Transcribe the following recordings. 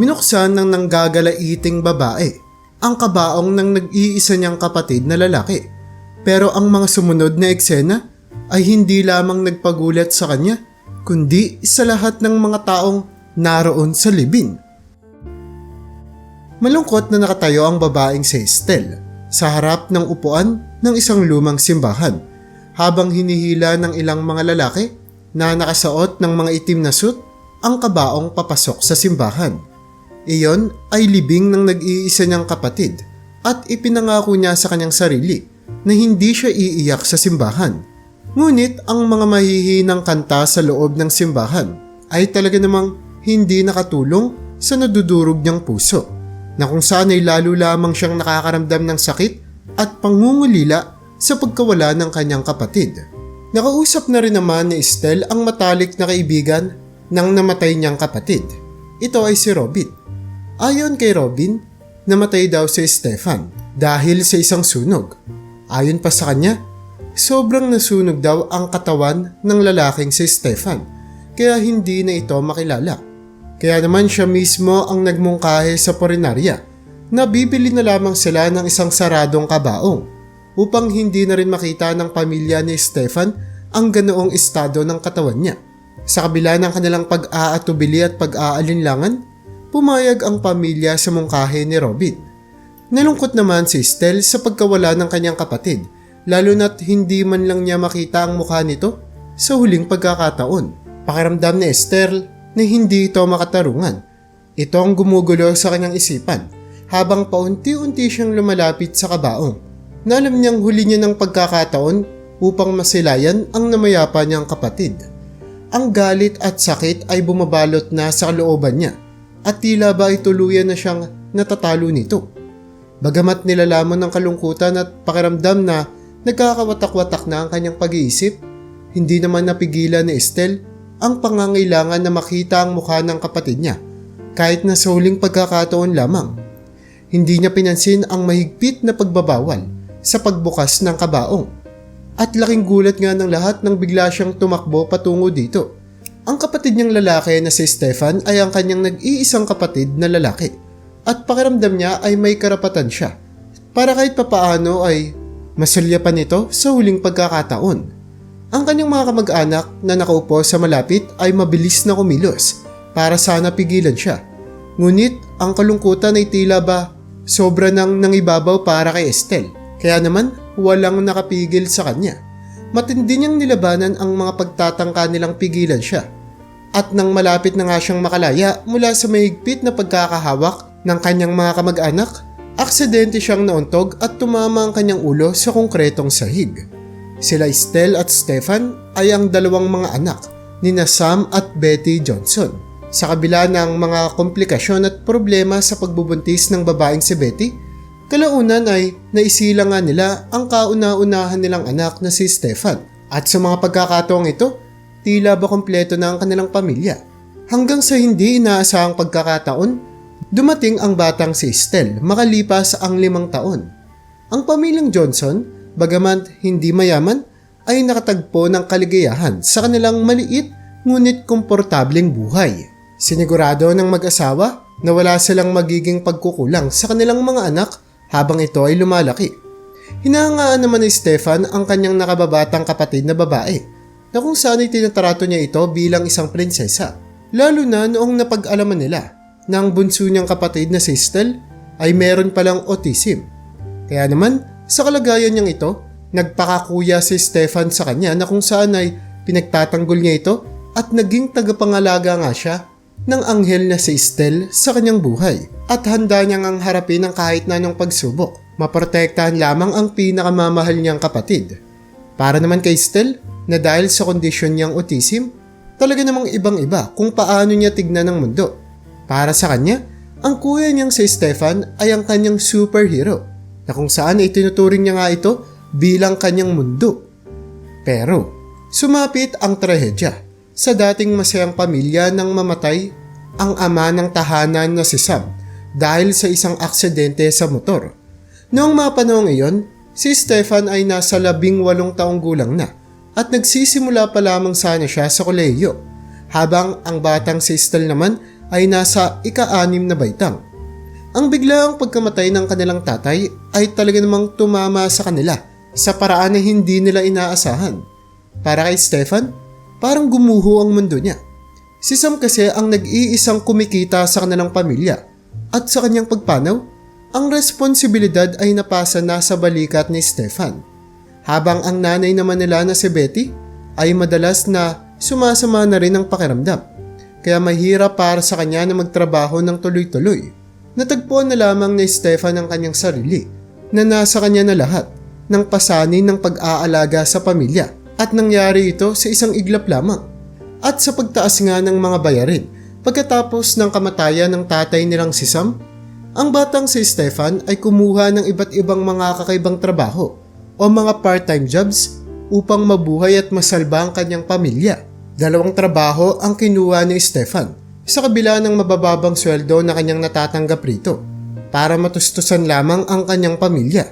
Binuksan ng nanggagalaiting babae ang kabaong ng nag-iisa niyang kapatid na lalaki. Pero ang mga sumunod na eksena ay hindi lamang nagpagulat sa kanya, kundi sa lahat ng mga taong naroon sa libing. Malungkot na nakatayo ang babaeng si Estelle sa harap ng upuan ng isang lumang simbahan habang hinihila ng ilang mga lalaki na nakasuot ng mga itim na suit ang kabaong papasok sa simbahan. Iyon ay libing ng nag-iisa niyang kapatid at ipinangako niya sa kanyang sarili na hindi siya iiyak sa simbahan. Ngunit ang mga mahihinang kanta sa loob ng simbahan ay talaga namang hindi nakatulong sa nadudurog niyang puso na kung saan ay lalo lamang siyang nakakaramdam ng sakit at pangungulila sa pagkawala ng kanyang kapatid. Nakausap na rin naman ni Estelle ang matalik na kaibigan ng namatay niyang kapatid. Ito ay si Robin. Ayon kay Robin, namatay daw si Stefan dahil sa isang sunog. Ayon pa sa kanya, sobrang nasunog daw ang katawan ng lalaking si Stefan kaya hindi na ito makilala. Kaya naman siya mismo ang nagmungkahe sa porinarya na bibili na lamang sila ng isang saradong kabaong upang hindi na rin makita ng pamilya ni Stefan ang ganoong estado ng katawan niya. Sa kabila ng kanilang pag-aatubili at pag-aalinlangan, pumayag ang pamilya sa mungkahe ni Robin. Nalungkot naman si Estelle sa pagkawala ng kanyang kapatid, lalo na't hindi man lang niya makita ang mukha nito sa huling pagkakataon. Pakiramdam ni Estelle na hindi ito makatarungan. Ito ang gumugulo sa kanyang isipan habang paunti-unti siyang lumalapit sa kabaong na alam niyang huli niya ng pagkakataon upang masilayan ang namayapa niyang kapatid. Ang galit at sakit ay bumabalot na sa kalooban niya at tila ba ay tuluyan na siyang natatalo nito. Bagamat nilalaman ng kalungkutan at pakiramdam na nagkakawatak-watak na ang kanyang pag-iisip, hindi naman napigilan ni Estelle ang pangangailangan na makita ang mukha ng kapatid niya kahit na sa huling pagkakataon lamang. Hindi niya pinansin ang mahigpit na pagbabawal sa pagbukas ng kabaong. At laking gulat nga ng lahat nang bigla siyang tumakbo patungo dito. Ang kapatid niyang lalaki na si Stefan ay ang kanyang nag-iisang kapatid na lalaki at pakiramdam niya ay may karapatan siya para kahit papaano ay masulya pa nito sa huling pagkakataon. Ang kanyang mga kamag-anak na nakaupo sa malapit ay mabilis na kumilos para sana pigilan siya. Ngunit ang kalungkutan ay tila ba sobra nang nangibabaw para kay Estelle. Kaya naman walang nakapigil sa kanya. Matindi niyang nilabanan ang mga pagtatangka nilang pigilan siya. At nang malapit na nga siyang makalaya mula sa mahigpit na pagkakahawak ng kanyang mga kamag-anak, aksidente siyang nauntog at tumama ang kanyang ulo sa konkretong sahig. Sila Estelle at Stefan ay ang dalawang mga anak ni Sam at Betty Johnson. Sa kabila ng mga komplikasyon at problema sa pagbubuntis ng babaeng si Betty, kalaunan ay naisila nga nila ang kauna-unahan nilang anak na si Stefan. At sa mga pagkakataong ito, tila ba kompleto na ang kanilang pamilya. Hanggang sa hindi inaasahang pagkakataon, dumating ang batang si Estelle makalipas ang limang taon. Ang pamilyang Johnson bagamat hindi mayaman, ay nakatagpo ng kaligayahan sa kanilang maliit ngunit komportableng buhay. Sinigurado ng mag-asawa na wala silang magiging pagkukulang sa kanilang mga anak habang ito ay lumalaki. Hinahangaan naman ni Stefan ang kanyang nakababatang kapatid na babae na kung saan ay tinatrato niya ito bilang isang prinsesa. Lalo na noong napag-alaman nila na ang bunso niyang kapatid na si Estelle ay meron palang autism. Kaya naman sa kalagayan niyang ito, nagpakakuya si Stefan sa kanya na kung saan ay pinagtatanggol niya ito at naging tagapangalaga nga siya ng anghel na si Estelle sa kanyang buhay at handa niyang ang harapin ang kahit na anong pagsubok. Maprotektahan lamang ang pinakamamahal niyang kapatid. Para naman kay Estelle, na dahil sa kondisyon niyang autism, talaga namang ibang-iba kung paano niya tignan ang mundo. Para sa kanya, ang kuya niyang si Stefan ay ang kanyang superhero na kung saan ay tinuturing niya nga ito bilang kanyang mundo. Pero, sumapit ang trahedya sa dating masayang pamilya nang mamatay ang ama ng tahanan na si Sam dahil sa isang aksidente sa motor. Noong mga panahong iyon, si Stefan ay nasa labing walong taong gulang na at nagsisimula pa lamang sana siya sa kolehiyo habang ang batang si Estelle naman ay nasa ika-anim na baitang. Ang biglaang pagkamatay ng kanilang tatay ay talaga namang tumama sa kanila sa paraan na hindi nila inaasahan. Para kay Stefan, parang gumuho ang mundo niya. Si Sam kasi ang nag-iisang kumikita sa kanilang pamilya at sa kanyang pagpanaw, ang responsibilidad ay napasa na sa balikat ni Stefan. Habang ang nanay naman nila na si Betty ay madalas na sumasama na rin ang pakiramdam. Kaya mahirap para sa kanya na magtrabaho ng tuloy-tuloy. Natagpuan na lamang ni Stefan ang kanyang sarili na nasa kanya na lahat ng pasanin ng pag-aalaga sa pamilya at nangyari ito sa isang iglap lamang at sa pagtaas nga ng mga bayarin pagkatapos ng kamatayan ng tatay nilang si Sam ang batang si Stefan ay kumuha ng iba't ibang mga kakaibang trabaho o mga part-time jobs upang mabuhay at masalba ang kanyang pamilya. Dalawang trabaho ang kinuha ni Stefan sa kabila ng mabababang sweldo na kanyang natatanggap rito para matustusan lamang ang kanyang pamilya.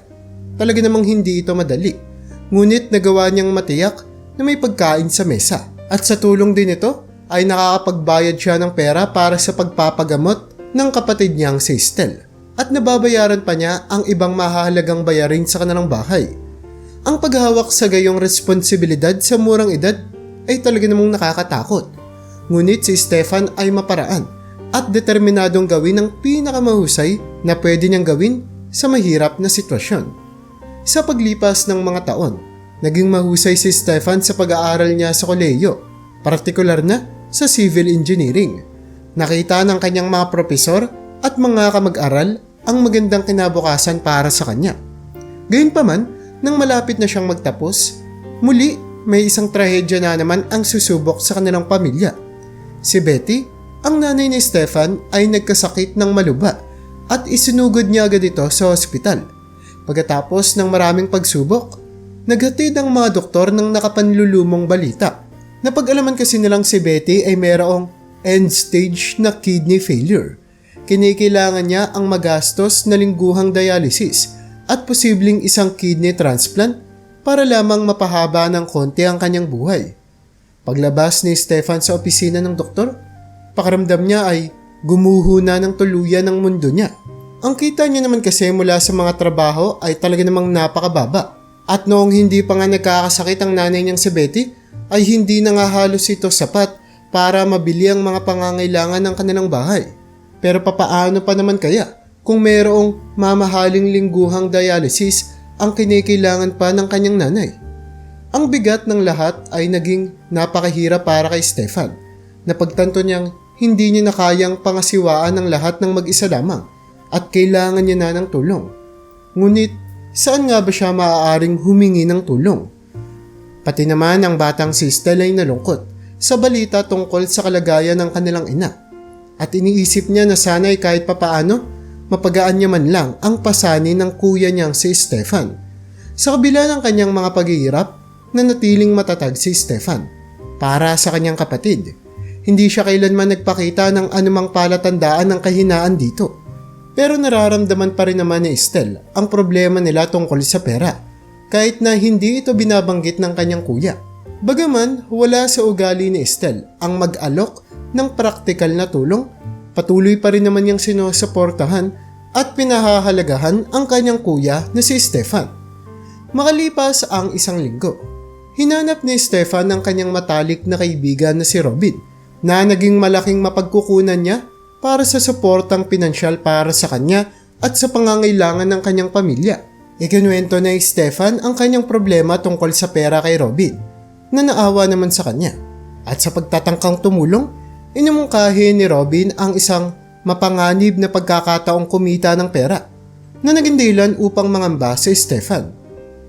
Talaga namang hindi ito madali. Ngunit nagawa niyang matiyak na may pagkain sa mesa at sa tulong din ito ay nakakapagbayad siya ng pera para sa pagpapagamot ng kapatid niyang si Estel at nababayaran pa niya ang ibang mahalagang bayarin sa kanilang bahay. Ang paghawak sa gayong responsibilidad sa murang edad ay talaga namang nakakatakot. Ngunit si Stefan ay maparaan at determinadong gawin ang pinakamahusay na pwede niyang gawin sa mahirap na sitwasyon. Sa paglipas ng mga taon, naging mahusay si Stefan sa pag-aaral niya sa koleyo, partikular na sa civil engineering. Nakita ng kanyang mga propesor at mga kamag-aral ang magandang kinabukasan para sa kanya. Gayunpaman, nang malapit na siyang magtapos, muli may isang trahedya na naman ang susubok sa kanilang pamilya. Si Betty, ang nanay ni Stefan ay nagkasakit ng maluba at isinugod niya agad ito sa ospital. Pagkatapos ng maraming pagsubok, naghatid ang mga doktor ng nakapanlulumong balita. Napag-alaman kasi nilang si Betty ay mayroong end-stage na kidney failure. Kinikailangan niya ang magastos na lingguhang dialysis at posibleng isang kidney transplant para lamang mapahaba ng konti ang kanyang buhay. Paglabas ni Stefan sa opisina ng doktor, pakaramdam niya ay gumuho na ng tuluyan ng mundo niya. Ang kita niya naman kasi mula sa mga trabaho ay talaga namang napakababa. At noong hindi pa nga nagkakasakit ang nanay niyang si Betty, ay hindi na nga halos ito sapat para mabili ang mga pangangailangan ng kanilang bahay. Pero papaano pa naman kaya kung mayroong mamahaling lingguhang dialysis ang kinikailangan pa ng kanyang nanay? Ang bigat ng lahat ay naging napakahirap para kay Stefan na pagtanto niyang hindi niya na kayang pangasiwaan ng lahat ng mag-isa lamang at kailangan niya na ng tulong. Ngunit saan nga ba siya maaaring humingi ng tulong? Pati naman ang batang si Stella ay nalungkot sa balita tungkol sa kalagayan ng kanilang ina. At iniisip niya na sana'y kahit papaano, mapagaan niya man lang ang pasanin ng kuya niyang si Stefan. Sa kabila ng kanyang mga paghihirap, nanatiling matatag si Stefan para sa kanyang kapatid. Hindi siya kailanman nagpakita ng anumang palatandaan ng kahinaan dito. Pero nararamdaman pa rin naman ni Estel ang problema nila tungkol sa pera, kahit na hindi ito binabanggit ng kanyang kuya. Bagaman wala sa ugali ni Estel ang mag-alok ng praktikal na tulong, patuloy pa rin naman niyang sinusuportahan at pinahahalagahan ang kanyang kuya na si Stefan. Makalipas ang isang linggo, hinanap ni Stefan ang kanyang matalik na kaibigan na si Robin na naging malaking mapagkukunan niya para sa suportang pinansyal para sa kanya at sa pangangailangan ng kanyang pamilya. Ikinuwento na ni Stefan ang kanyang problema tungkol sa pera kay Robin na naawa naman sa kanya. At sa pagtatangkang tumulong, inumungkahi ni Robin ang isang mapanganib na pagkakataong kumita ng pera na naging dahilan upang mangamba si Stefan.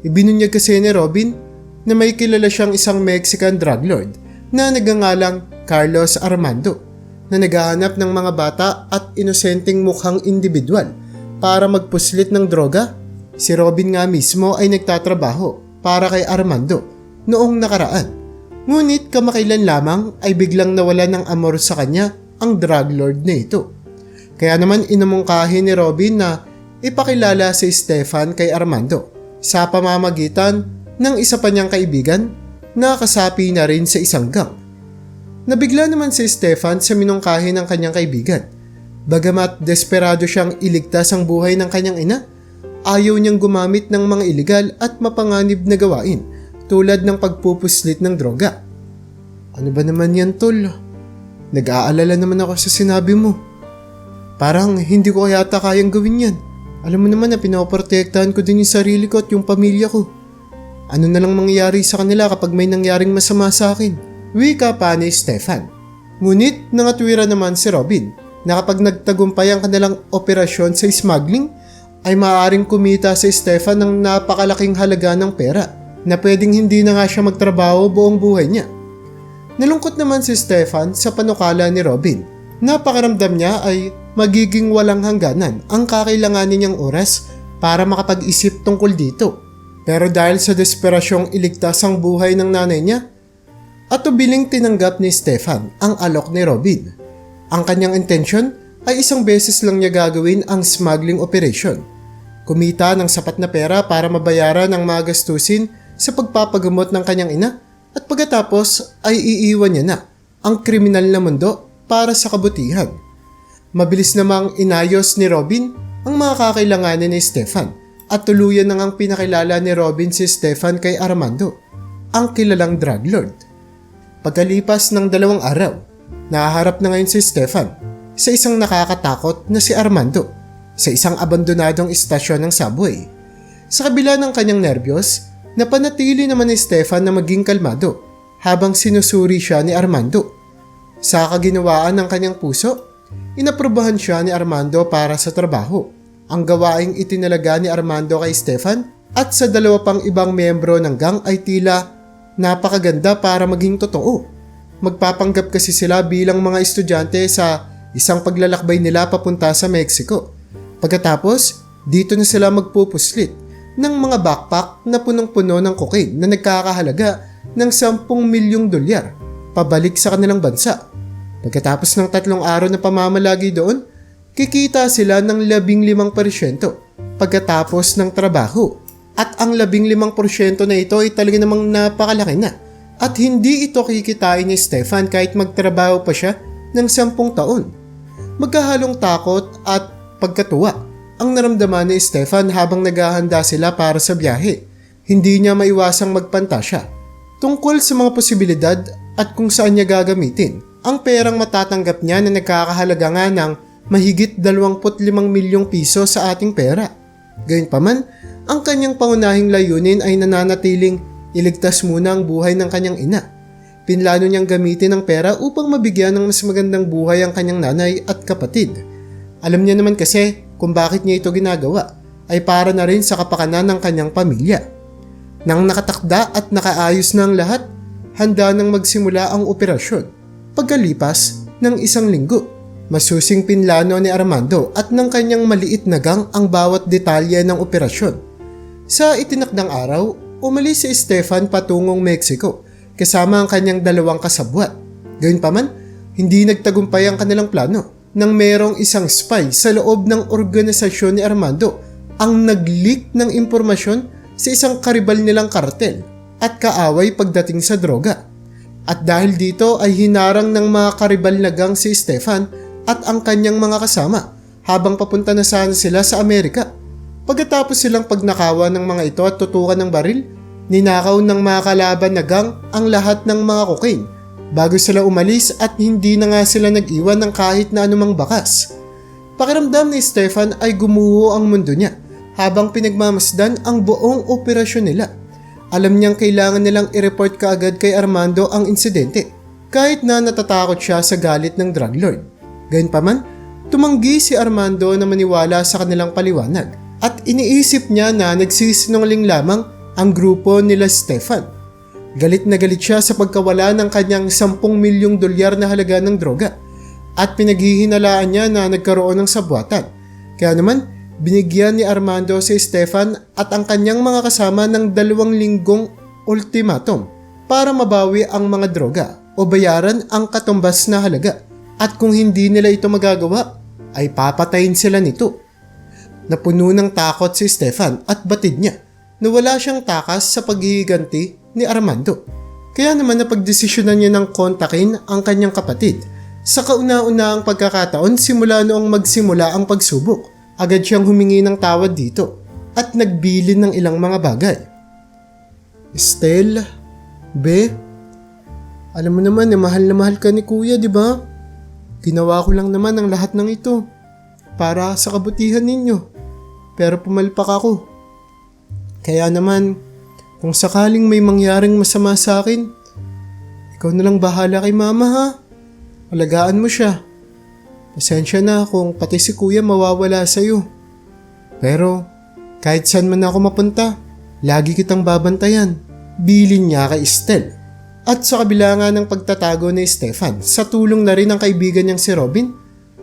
Ibinunyag kasi ni Robin na may kilala siyang isang Mexican drug lord na nagangalang Carlos Armando na naghahanap ng mga bata at inosenteng mukhang individual para magpuslit ng droga. Si Robin nga mismo ay nagtatrabaho para kay Armando noong nakaraan. Ngunit kamakailan lamang ay biglang nawala ng amor sa kanya ang drug lord na ito. Kaya naman inamungkahi ni Robin na ipakilala si Stefan kay Armando sa pamamagitan ng isa pa niyang kaibigan na kasapi na rin sa isang gang. Nabigla naman si Stefan sa minungkahi ng kanyang kaibigan. Bagamat desperado siyang iligtas ang buhay ng kanyang ina, ayaw niyang gumamit ng mga iligal at mapanganib na gawain tulad ng pagpupuslit ng droga. Ano ba naman yan, tol? Nag-aalala naman ako sa sinabi mo. Parang hindi ko yata kayang gawin yan. Alam mo naman na pinaprotektahan ko din yung sarili ko at yung pamilya ko. Ano na lang mangyayari sa kanila kapag may nangyaring masama sa akin? Wika pa ni Stefan. Ngunit nangatwira naman si Robin na kapag nagtagumpay ang kanilang operasyon sa smuggling, ay maaaring kumita si Stefan ng napakalaking halaga ng pera na pwedeng hindi na nga siya magtrabaho buong buhay niya. Nalungkot naman si Stefan sa panukala ni Robin. Napakaramdam niya ay magiging walang hangganan ang kakailanganin niyang oras para makapag-isip tungkol dito. Pero dahil sa desperasyong iligtas ang buhay ng nanay niya, at ubiling tinanggap ni Stefan ang alok ni Robin. Ang kanyang intensyon ay isang beses lang niya gagawin ang smuggling operation. Kumita ng sapat na pera para mabayaran ang mga gastusin sa pagpapagamot ng kanyang ina at pagkatapos ay iiwan niya na ang kriminal na mundo para sa kabutihan. Mabilis namang inayos ni Robin ang mga kakailanganin ni Stefan at tuluyan na ngang pinakilala ni Robin si Stefan kay Armando, ang kilalang drug lord. Pagkalipas ng dalawang araw, nahaharap na ngayon si Stefan sa isang nakakatakot na si Armando sa isang abandonadong istasyon ng subway. Sa kabila ng kanyang nervyos, napanatili naman ni Stefan na maging kalmado habang sinusuri siya ni Armando. Sa kaginawaan ng kanyang puso, inaprubahan siya ni Armando para sa trabaho. Ang gawaing itinalaga ni Armando kay Stefan at sa dalawa pang ibang miyembro ng gang ay tila napakaganda para maging totoo. Magpapanggap kasi sila bilang mga estudyante sa isang paglalakbay nila papunta sa Mexico. Pagkatapos, dito na sila magpupuslit ng mga backpack na punong-puno ng cocaine na nagkakahalaga ng 10 milyong dolyar pabalik sa kanilang bansa. Pagkatapos ng tatlong araw na pamamalagi doon, kikita sila ng 15% pagkatapos ng trabaho. At ang 15% na ito ay talaga namang napakalaki na. At hindi ito kikitain ni Stefan kahit magtrabaho pa siya ng 10 taon. Magkahalong takot at pagkatuwa ang naramdaman ni Stefan habang naghahanda sila para sa biyahe. Hindi niya maiwasang magpantasya tungkol sa mga posibilidad at kung saan niya gagamitin ang perang matatanggap niya na nagkakahalaga nga ng mahigit 25 milyong piso sa ating pera. Gayunpaman, ang kanyang pangunahing layunin ay nananatiling iligtas muna ang buhay ng kanyang ina. Pinlano niyang gamitin ang pera upang mabigyan ng mas magandang buhay ang kanyang nanay at kapatid. Alam niya naman kasi kung bakit niya ito ginagawa ay para na rin sa kapakanan ng kanyang pamilya. Nang nakatakda at nakaayos na ang lahat, handa nang magsimula ang operasyon. Pagkalipas ng isang linggo, masusing pinlano ni Armando at ng kanyang maliit na gang ang bawat detalye ng operasyon. Sa itinakdang araw, umalis si Stefan patungong Mexico kasama ang kanyang dalawang kasabwat. Gayunpaman, hindi nagtagumpay ang kanilang plano nang merong isang spy sa loob ng organisasyon ni Armando ang nag-leak ng impormasyon sa isang karibal nilang kartel at kaaway pagdating sa droga. At dahil dito ay hinarang ng mga karibal na gang si Stefan at ang kanyang mga kasama habang papunta na sana sila sa Amerika. Pagkatapos silang pagnakawan ng mga ito at tutukan ng baril, ninakaw ng mga kalaban na gang ang lahat ng mga cocaine bago sila umalis at hindi na nga sila nag-iwan ng kahit na anumang bakas. Pakiramdam ni Stefan ay gumuho ang mundo niya habang pinagmamasdan ang buong operasyon nila. Alam niyang kailangan nilang i-report kaagad kay Armando ang insidente kahit na natatakot siya sa galit ng drug lord. Gayunpaman, tumanggi si Armando na maniwala sa kanilang paliwanag at iniisip niya na nagsisinungaling lamang ang grupo nila Stefan. Galit na galit siya sa pagkawala ng kanyang 10 milyong dolyar na halaga ng droga at pinaghihinalaan niya na nagkaroon ng sabwatan. Kaya naman, binigyan ni Armando si Stefan at ang kanyang mga kasama ng dalawang linggong ultimatum para mabawi ang mga droga o bayaran ang katumbas na halaga. At kung hindi nila ito magagawa, ay papatayin sila nito. Napuno ng takot si Stefan at batid niya na wala siyang takas sa paghihiganti ni Armando. Kaya naman napagdesisyonan niya ng kontakin ang kanyang kapatid. Sa kauna-unahang pagkakataon simula noong magsimula ang pagsubok, agad siyang humingi ng tawad dito at nagbilin ng ilang mga bagay. Estelle, Be, alam mo naman na mahal na mahal ka ni kuya, di ba? Ginawa ko lang naman ang lahat ng ito para sa kabutihan ninyo. Pero pumalpak ako. Kaya naman, kung sakaling may mangyaring masama sa akin, ikaw na lang bahala kay mama ha. Alagaan mo siya. Pasensya na kung pati si kuya mawawala sa'yo. Pero kahit saan man ako mapunta, lagi kitang babantayan. Bilin niya kay Estel. At sa kabila nga ng pagtatago ni Stefan, sa tulong na rin ng kaibigan niyang si Robin,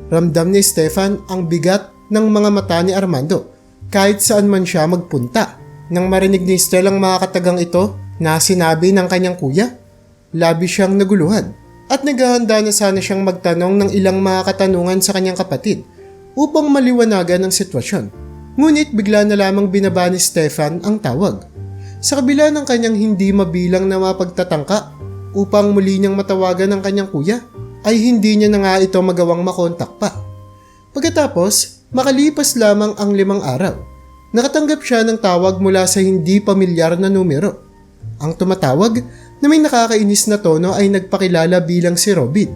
ramdam ni Stefan ang bigat ng mga mata ni Armando kahit saan man siya magpunta. Nang marinig ni Estel ang mga katagang ito na sinabi ng kanyang kuya, labi siyang naguluhan at naghahanda na sana siyang magtanong ng ilang mga katanungan sa kanyang kapatid upang maliwanagan ang sitwasyon. Ngunit bigla na lamang binaba ni Stefan ang tawag. Sa kabila ng kanyang hindi mabilang na mapagtatangka upang muli niyang matawagan ang kanyang kuya, ay hindi niya na nga ito magawang makontak pa. Pagkatapos, makalipas lamang ang limang araw, nakatanggap siya ng tawag mula sa hindi pamilyar na numero. Ang tumatawag na may nakakainis na tono ay nagpakilala bilang si Robin,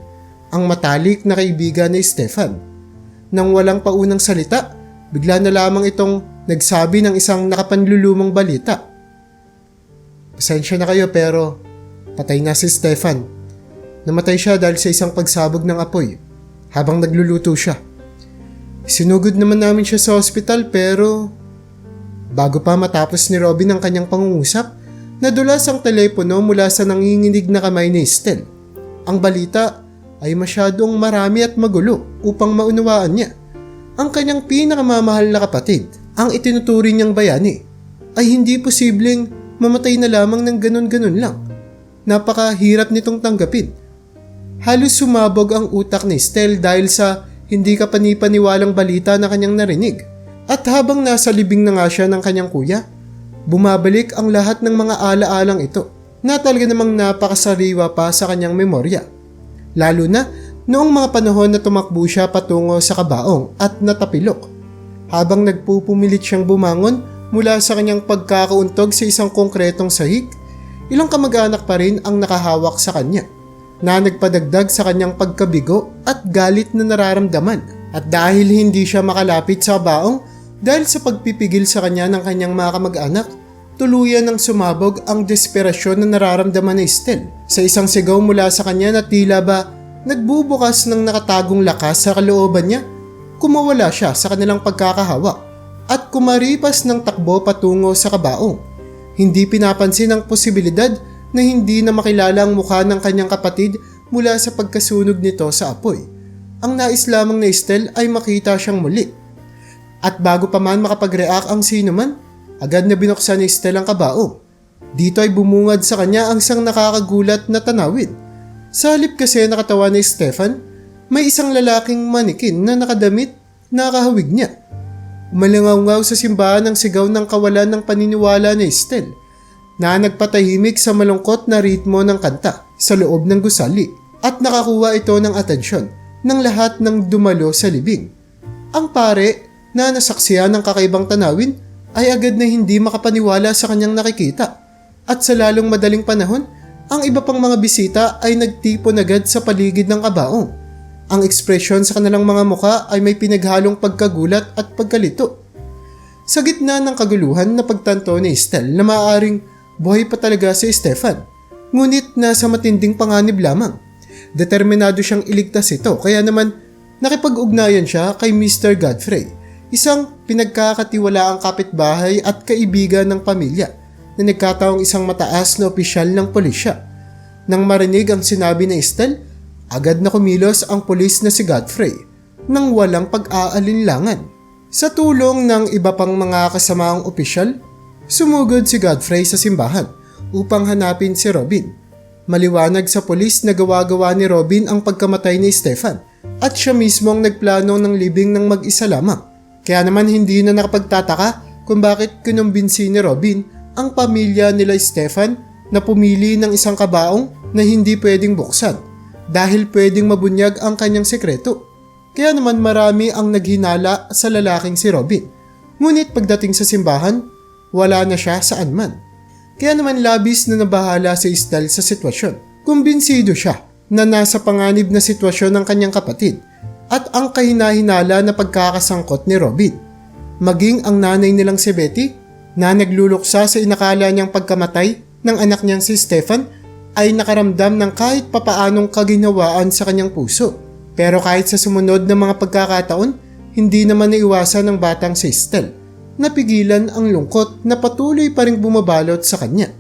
ang matalik na kaibigan ni Stefan. Nang walang paunang salita, bigla na lamang itong nagsabi ng isang nakapanlulumang balita. Pasensya na kayo pero patay na si Stefan. Namatay siya dahil sa isang pagsabog ng apoy habang nagluluto siya. Sinugod naman namin siya sa ospital pero bago pa matapos ni Robin ang kanyang pangungusap, nadulas ang telepono mula sa nanginginig na kamay ni Estel. Ang balita ay masyadong marami at magulo upang maunawaan niya. Ang kanyang pinakamamahal na kapatid, ang itinuturing niyang bayani, ay hindi posibleng mamatay na lamang ng ganon-ganon lang. Napakahirap nitong tanggapin. Halos sumabog ang utak ni Estel dahil sa hindi ka panipaniwalang balita na kanyang narinig. At habang nasa libing na nga siya ng kanyang kuya, bumabalik ang lahat ng mga alaalang ito na talaga namang napakasariwa pa sa kanyang memorya. Lalo na noong mga panahon na tumakbo siya patungo sa kabaong at natapilok. Habang nagpupumilit siyang bumangon mula sa kanyang pagkakauntog sa isang konkretong sahig, ilang kamag-anak pa rin ang nakahawak sa kanya na nagpadagdag sa kanyang pagkabigo at galit na nararamdaman. At dahil hindi siya makalapit sa baong dahil sa pagpipigil sa kanya ng kanyang mga kamag-anak, tuluyan ng sumabog ang desperasyon na nararamdaman ni Estel sa isang sigaw mula sa kanya na tila ba nagbubukas ng nakatagong lakas sa kalooban niya. Kumawala siya sa kanilang pagkakahawak at kumaripas ng takbo patungo sa kabaong. Hindi pinapansin ang posibilidad na hindi na makilala ang mukha ng kanyang kapatid mula sa pagkasunog nito sa apoy. Ang nais lamang ni Estel ay makita siyang muli. At bago pa man makapag-react ang sino man, agad na binuksan ni Estel ang kabaong. Dito ay bumungad sa kanya ang isang nakakagulat na tanawin. Sa halip kasi nakatawan ni Stefan, may isang lalaking manikin na nakadamit na kahawig niya. Umalangaw sa simbahan ang sigaw ng kawalan ng paniniwala ni Estel na nagpatahimik sa malungkot na ritmo ng kanta sa loob ng gusali at nakakuha ito ng atensyon ng lahat ng dumalo sa libing. Ang pare na nasaksiyan ng kakaibang tanawin ay agad na hindi makapaniwala sa kanyang nakikita at sa lalong madaling panahon, ang iba pang mga bisita ay nagtipon agad sa paligid ng kabaong. Ang ekspresyon sa kanilang mga muka ay may pinaghalong pagkagulat at pagkalito. Sa gitna ng kaguluhan na pagtanto ni Estel na maaaring buhay pa talaga si Stefan, ngunit nasa matinding panganib lamang. Determinado siyang iligtas ito kaya naman nakipag-ugnayan siya kay Mr. Godfrey, isang pinagkakatiwalaang kapitbahay at kaibigan ng pamilya na nagkataong isang mataas na opisyal ng pulisya. Nang marinig ang sinabi ni Estel, agad na kumilos ang pulis na si Godfrey nang walang pag-aalinlangan. Sa tulong ng iba pang mga kasamaang opisyal, sumugod si Godfrey sa simbahan upang hanapin si Robin. Maliwanag sa pulis na gawa-gawa ni Robin ang pagkamatay ni Stefan at siya mismo ang nagplano ng libing ng mag-isa lamang. Kaya naman hindi na nakapagtataka kung bakit kinumbinsi ni Robin ang pamilya nila Stefan na pumili ng isang kabaong na hindi pwedeng buksan dahil pwedeng mabunyag ang kanyang sekreto. Kaya naman marami ang naghinala sa lalaking si Robin. Ngunit pagdating sa simbahan, wala na siya saan man. Kaya naman labis na nabahala si Isdal sa sitwasyon. Kumbinsido siya na nasa panganib na sitwasyon ng kanyang kapatid at ang kahinahinala na pagkakasangkot ni Robin. Maging ang nanay nilang si Betty na nagluluksa sa inakala niyang pagkamatay ng anak niyang si Stefan ay nakaramdam ng kahit papaanong kaginawaan sa kanyang puso. Pero kahit sa sumunod na mga pagkakataon, hindi naman naiwasan ng batang si Estelle napigilan ang lungkot na patuloy pa rin bumabalot sa kanya.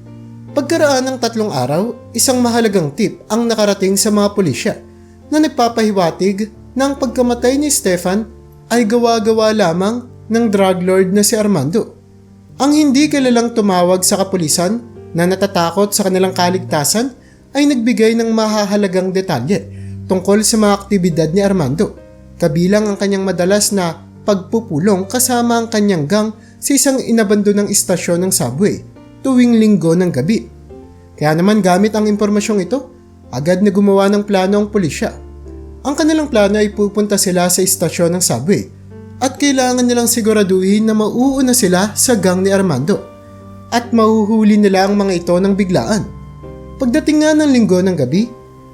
Pagkaraan ng tatlong araw, isang mahalagang tip ang nakarating sa mga pulisya na nagpapahiwatig na ang pagkamatay ni Stefan ay gawa-gawa lamang ng drug lord na si Armando. Ang hindi kilalang tumawag sa kapulisan na natatakot sa kanilang kaligtasan ay nagbigay ng mahahalagang detalye tungkol sa mga aktibidad ni Armando, kabilang ang kanyang madalas na pagpupulong kasama ang kanyang gang sa isang inabando ng istasyon ng subway tuwing linggo ng gabi. Kaya naman gamit ang impormasyong ito, agad na gumawa ng plano ang pulisya. Ang kanilang plano ay pupunta sila sa istasyon ng subway at kailangan nilang siguraduhin na mauuna sila sa gang ni Armando at mahuhuli nila ang mga ito ng biglaan. Pagdating nga ng linggo ng gabi,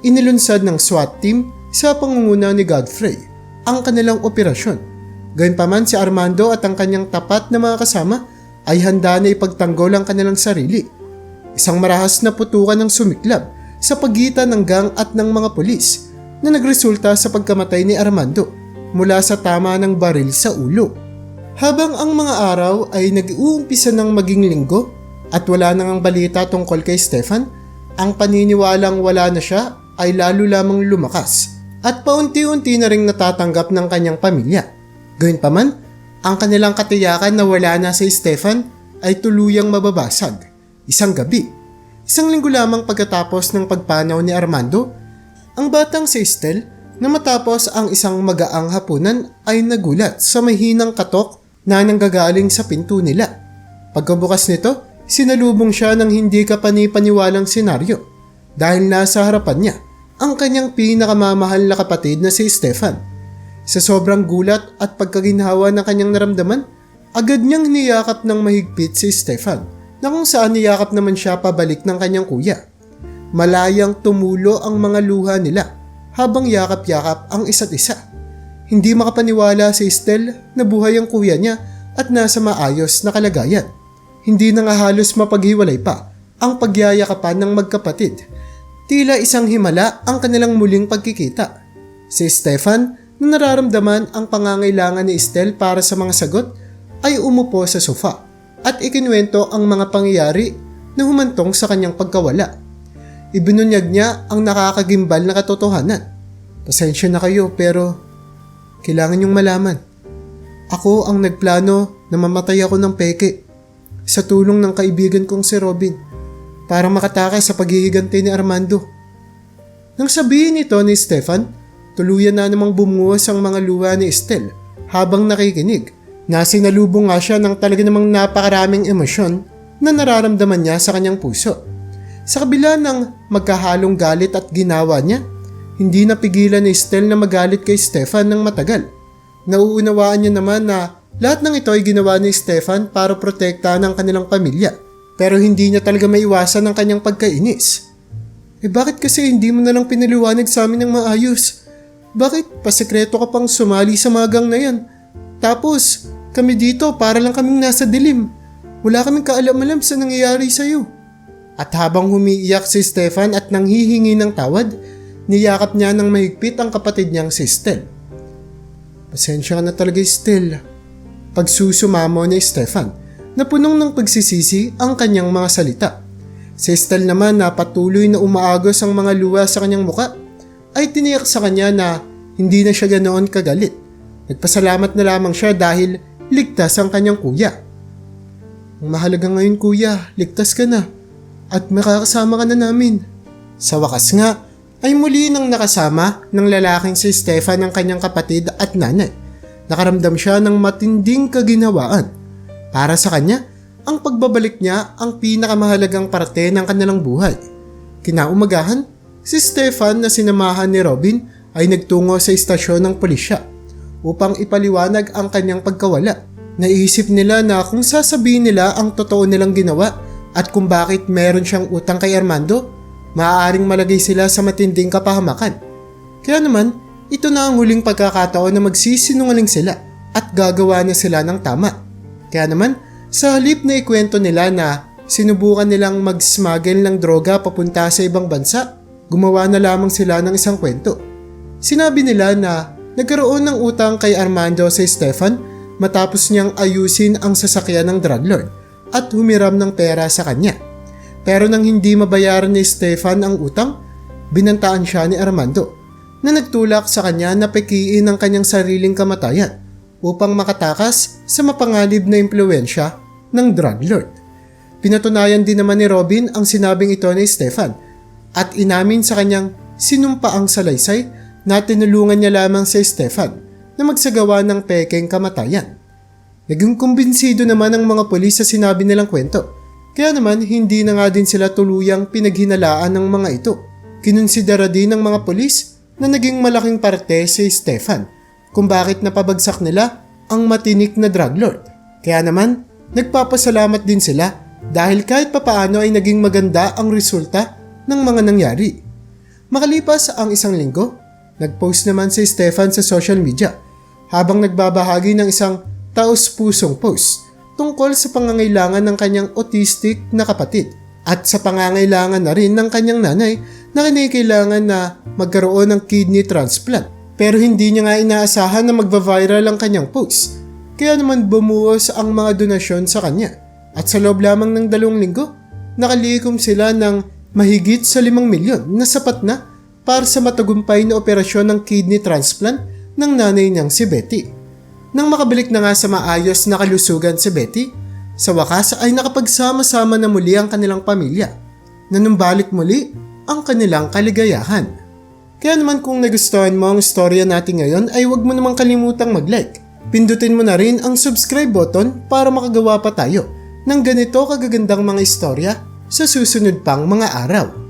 inilunsad ng SWAT team sa pangunguna ni Godfrey ang kanilang operasyon Gayunpaman si Armando at ang kanyang tapat na mga kasama ay handa na ipagtanggol ang kanilang sarili. Isang marahas na putukan ng sumiklab sa pagitan ng gang at ng mga pulis na nagresulta sa pagkamatay ni Armando mula sa tama ng baril sa ulo. Habang ang mga araw ay nag-uumpisa ng maging linggo at wala nang ang balita tungkol kay Stefan, ang paniniwalang wala na siya ay lalo lamang lumakas at paunti-unti na ring natatanggap ng kanyang pamilya. Gayunpaman, ang kanilang katiyakan na wala na si Stefan ay tuluyang mababasag. Isang gabi, isang linggo lamang pagkatapos ng pagpanaw ni Armando, ang batang si Estel na matapos ang isang magaang hapunan ay nagulat sa mahinang katok na nanggagaling sa pinto nila. Pagkabukas nito, sinalubong siya ng hindi kapanipaniwalang senaryo dahil nasa harapan niya ang kanyang pinakamamahal na kapatid na si Stefan sa sobrang gulat at pagkaginhawa ng kanyang naramdaman, agad niyang niyakap ng mahigpit si Stefan na kung saan niyakap naman siya pabalik ng kanyang kuya. Malayang tumulo ang mga luha nila habang yakap-yakap ang isa't isa. Hindi makapaniwala si Estel na buhay ang kuya niya at nasa maayos na kalagayan. Hindi na nga halos mapaghiwalay pa ang pagyayakapan ng magkapatid. Tila isang himala ang kanilang muling pagkikita. Si Stefan na nararamdaman ang pangangailangan ni Estel para sa mga sagot ay umupo sa sofa at ikinuwento ang mga pangyayari na humantong sa kanyang pagkawala. Ibinunyag niya ang nakakagimbal na katotohanan. Pasensya na kayo pero kailangan niyong malaman. Ako ang nagplano na mamatay ako ng peke sa tulong ng kaibigan kong si Robin para makatakas sa paghihiganti ni Armando. Nang sabihin ito ni Stefan, Tuluyan na namang bumuwas ang mga luha ni Estel habang nakikinig na sinalubong nga siya ng talaga namang napakaraming emosyon na nararamdaman niya sa kanyang puso. Sa kabila ng magkahalong galit at ginawa niya, hindi napigilan ni Estel na magalit kay Stefan ng matagal. Nauunawaan niya naman na lahat ng ito ay ginawa ni Stefan para protektahan ang kanilang pamilya pero hindi niya talaga maiwasan ang kanyang pagkainis. Eh bakit kasi hindi mo na lang pinaliwanag sa amin ng maayos? Bakit pasekreto ka pang sumali sa magang na yan? Tapos, kami dito para lang kaming nasa dilim. Wala kaming kaalam-alam sa nangyayari sa'yo. At habang humiiyak si Stefan at nanghihingi ng tawad, niyakap niya ng mahigpit ang kapatid niyang si Stel. Pasensya ka na talaga Stel. Pagsusumamo ni Stefan na ng pagsisisi ang kanyang mga salita. Si Stel naman na patuloy na umaagos ang mga luwa sa kanyang muka ay tiniyak sa kanya na hindi na siya ganoon kagalit. Nagpasalamat na lamang siya dahil ligtas ang kanyang kuya. Ang mahalaga ngayon kuya, ligtas ka na at makakasama ka na namin. Sa wakas nga, ay muli nang nakasama ng lalaking si Stefan ng kanyang kapatid at nanay. Nakaramdam siya ng matinding kaginawaan. Para sa kanya, ang pagbabalik niya ang pinakamahalagang parte ng kanilang buhay. Kinaumagahan, si Stefan na sinamahan ni Robin ay nagtungo sa istasyon ng pulisya upang ipaliwanag ang kanyang pagkawala. Naisip nila na kung sasabihin nila ang totoo nilang ginawa at kung bakit meron siyang utang kay Armando, maaaring malagay sila sa matinding kapahamakan. Kaya naman, ito na ang huling pagkakataon na magsisinungaling sila at gagawa na sila ng tama. Kaya naman, sa halip na ikwento nila na sinubukan nilang mag-smuggle ng droga papunta sa ibang bansa, gumawa na lamang sila ng isang kwento. Sinabi nila na nagkaroon ng utang kay Armando sa Stefan matapos niyang ayusin ang sasakyan ng drug lord at humiram ng pera sa kanya. Pero nang hindi mabayaran ni Stefan ang utang, binantaan siya ni Armando na nagtulak sa kanya na pekiin ang kanyang sariling kamatayan upang makatakas sa mapanganib na impluensya ng drug lord. Pinatunayan din naman ni Robin ang sinabing ito ni Stefan at inamin sa kanyang sinumpa ang salaysay na tinulungan niya lamang si Stefan na magsagawa ng pekeng kamatayan. Naging kumbinsido naman ang mga polis sa sinabi nilang kwento. Kaya naman hindi na nga din sila tuluyang pinaghinalaan ng mga ito. Kinonsidera din ng mga polis na naging malaking parte si Stefan kung bakit napabagsak nila ang matinik na drug lord. Kaya naman, nagpapasalamat din sila dahil kahit papaano ay naging maganda ang resulta ng mga nangyari. Makalipas ang isang linggo, nagpost naman si Stefan sa social media habang nagbabahagi ng isang taos-pusong post tungkol sa pangangailangan ng kanyang autistic na kapatid at sa pangangailangan na rin ng kanyang nanay na kailangan na magkaroon ng kidney transplant. Pero hindi niya nga inaasahan na magva-viral ang kanyang post. Kaya naman bumuhos ang mga donasyon sa kanya. At sa loob lamang ng dalawang linggo, nakalikom sila ng mahigit sa limang milyon na sapat na para sa matagumpay na operasyon ng kidney transplant ng nanay niyang si Betty. Nang makabalik na nga sa maayos na kalusugan si Betty, sa wakas ay nakapagsama-sama na muli ang kanilang pamilya. Nanumbalik muli ang kanilang kaligayahan. Kaya naman kung nagustuhan mo ang storya natin ngayon ay huwag mo namang kalimutang mag-like. Pindutin mo na rin ang subscribe button para makagawa pa tayo ng ganito kagagandang mga istorya sa susunod pang mga araw.